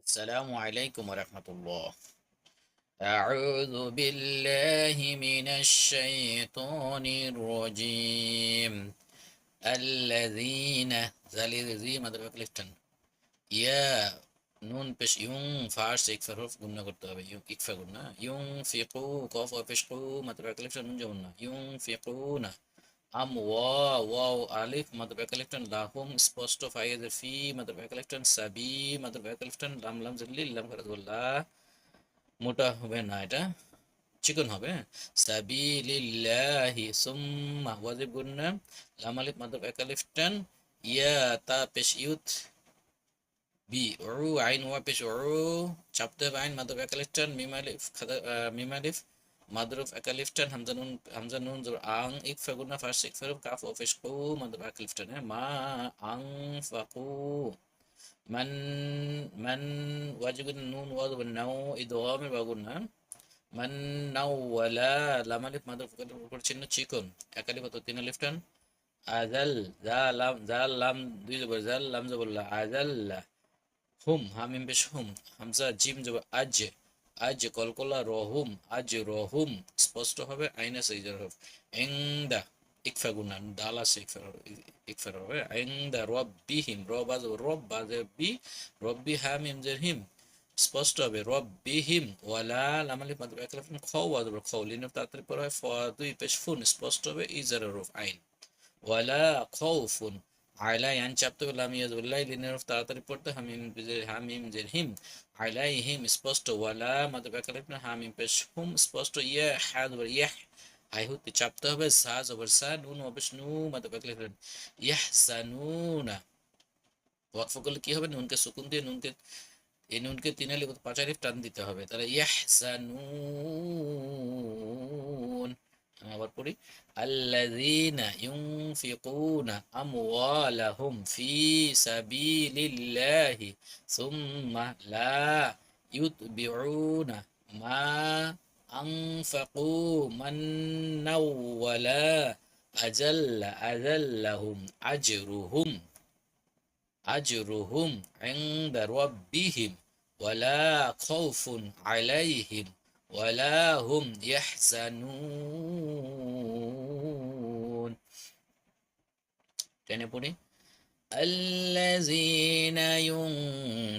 السلام عليكم ورحمة الله أعوذ بالله من الشيطان الرجيم الذين زي ما دربك لفتن يا নুন পেশ Ewing first ইকফার হরফ গুণনা করতে হবে ইউং ইকফা গুণনা ইউং ফিকু কফ ও পেশ কু মাত্র একালিফটা নুন যেমন না ইউং ফিকু ওয়া ওয়াও আলিফ মাত্র একালিফটান লাহুম স্পষ্ট ফাইজ ফি মাত্র একালিফটান সাবি মাত্র একালিফটান লাম লাম জিল্লি লাম করে বললা মোটা হবে না এটা চিকন হবে সাবি লিল্লাহি সুম্মা ওয়াজিব গুণনা লাম আলিফ মাত্র একালিফটান ইয়া তা পেশ ইউথ বি উরু আইন ওয়া পেশ উরু চাপতে হবে আইন মাদ্রুফ একালিফটান মিম আলিফ মিম আলিফ মাদ্রুফ একালিফটান হামজা নুন হামজা নুন জোর আং ইক ফাগুনা ফার্স্ট ইক ফারুফ কাফ পেশ কু মাদ্রুফ একালিফটান হ্যাঁ মা আং ফাকু মান মান ওয়াজিবুন নুন ওয়াজিব নাও ইদগামে বাগুনা মান নাও ওয়ালা লাম আলিফ মাদ্রুফ একালিফ উপর চিহ্ন চিকন একালিফ তো তিন আলিফটান আজাল জা লাম জা লাম দুই জবর জাল লাম জবরলা আজাল্লা হুম হামিম হুম আজ কলকলা রহুম, আজ রহুম স্পষ্ট হবে আইনা সাইজার হবে। এংদা ইকফা গুনা দাল আছে ইকফা ইকফা হবে। এংদা রব্বিহিম, রব আজ রব বাজে বি, রব্বি হামিম জের হিম। স্পষ্ট হবে, রব্বিহিম, ওয়ালা লামালি মাদ্র একলাফ খাও আদর খাও লিনের তাড়াতাড়ি পরে হয় দুই পেশ ফুন। স্পষ্ট হবে, ইজার রফ আইন। ওয়ালা খাউফুন আইলাই আন চাপতে বলে আমি ইয়াজুল্লাহ লিনের তাড়াতাড়ি পড়তে হামিম হামিম জের হিম। আইলাই হিম স্পষ্ট, ওয়ালা মাদ বেকালিফ হামিম পেশ হুম স্পষ্ট, ইয়া হাদ ওর ইয়াহ। আই হুতে চাপতে হবে সা জবর সা নুন অবশ নু মাদ বেকালিফ ইয়াহ সানুনা ওয়াকফ করলে কি হবে? নুনকে সুকুন দিয়ে, নুনকে, এই নুনকে তিন আলি পাঁচ আলিফ টান দিতে হবে। তাহলে ইয়াহ সানুন আবার পড়ি আল্লাযীনা ইউনফিকুনা আমওয়ালাহুম ফি সাবিলিল্লাহি সুম্মা লা ইউতবিউনা মা আনফাকু মান্নাও ওয়ালা আজাল্লা আজাল্লাহুম আজরুহুম আজরুহুম ইনদা রাব্বিহিম ওয়ালা খাউফুন আলাইহিম ولا هم يحزنون بني الذين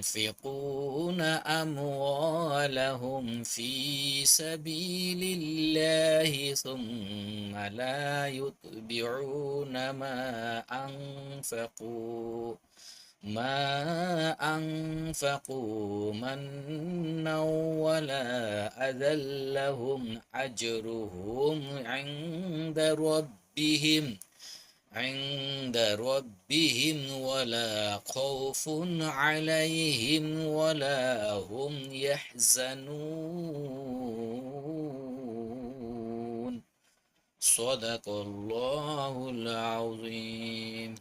ينفقون أموالهم في سبيل الله ثم لا يتبعون ما أنفقوا. ما أنفقوا منا ولا أذى لهم أجرهم عند ربهم. عند ربهم ولا خوف عليهم ولا هم يحزنون. صدق الله العظيم.